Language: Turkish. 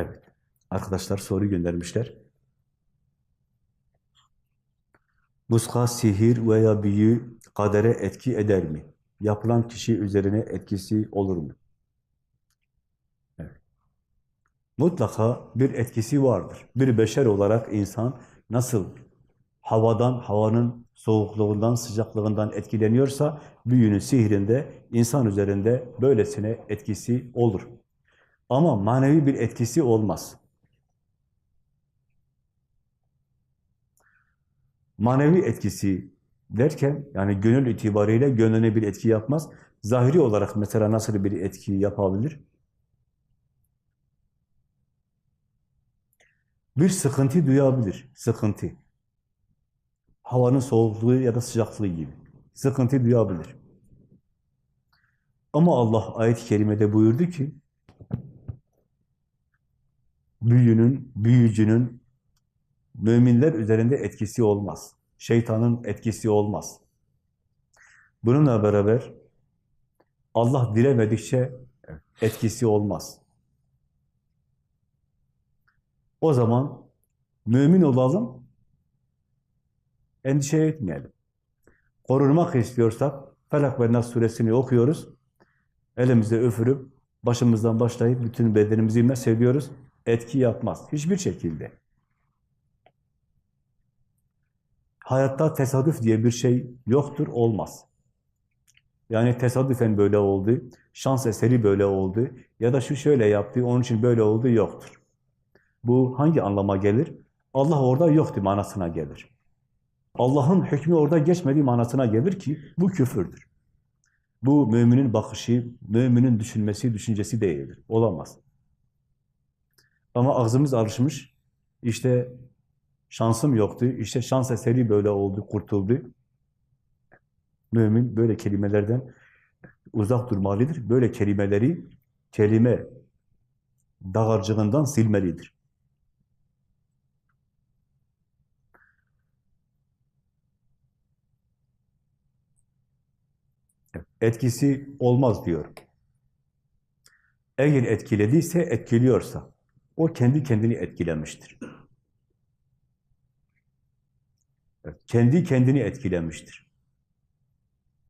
Evet. Arkadaşlar soru göndermişler. Muska, sihir veya büyü kadere etki eder mi? Yapılan kişi üzerine etkisi olur mu? Mutlaka bir etkisi vardır. Bir beşer olarak insan nasıl havadan, havanın soğukluğundan, sıcaklığından etkileniyorsa büyünün, sihrinde insan üzerinde böylesine etkisi olur. Ama manevi bir etkisi olmaz. Manevi etkisi derken, yani gönül itibariyle gönlüne bir etki yapmaz. Zahiri olarak mesela nasıl bir etki yapabilir? Bir sıkıntı duyabilir, sıkıntı. Havanın soğukluğu ya da sıcaklığı gibi. Sıkıntı duyabilir. Ama Allah ayet-i kerimede buyurdu ki, büyünün, büyücünün müminler üzerinde etkisi olmaz. Şeytanın etkisi olmaz. Bununla beraber Allah dilemedikçe etkisi olmaz. O zaman mümin olalım, endişe etmeyelim. Korunmak istiyorsak Felak ve Nas suresini okuyoruz. Elimizde öfürüp, başımızdan başlayıp bütün bedenimizi mesediyoruz. Etki yapmaz. Hiçbir şekilde. Hayatta tesadüf diye bir şey yoktur, olmaz. Yani tesadüfen böyle oldu, şans eseri böyle oldu ya da şu şöyle yaptı, onun için böyle oldu yoktur. Bu hangi anlama gelir? Allah orada yoktu manasına gelir. Allah'ın hükmü orada geçmediği manasına gelir ki bu küfürdür. Bu müminin bakışı, müminin düşünmesi, düşüncesi değildir. Olamaz. Ama ağzımız alışmış, işte şansım yoktu, işte şans eseri böyle oldu, kurtuldu. Mümin böyle kelimelerden uzak durmalıdır. Böyle kelimeleri kelime dağarcığından silmelidir. Etkisi olmaz diyor. Eğer etkilediyse, etkiliyorsa, o kendi kendini etkilemiştir. Evet, Kendi kendini etkilemiştir.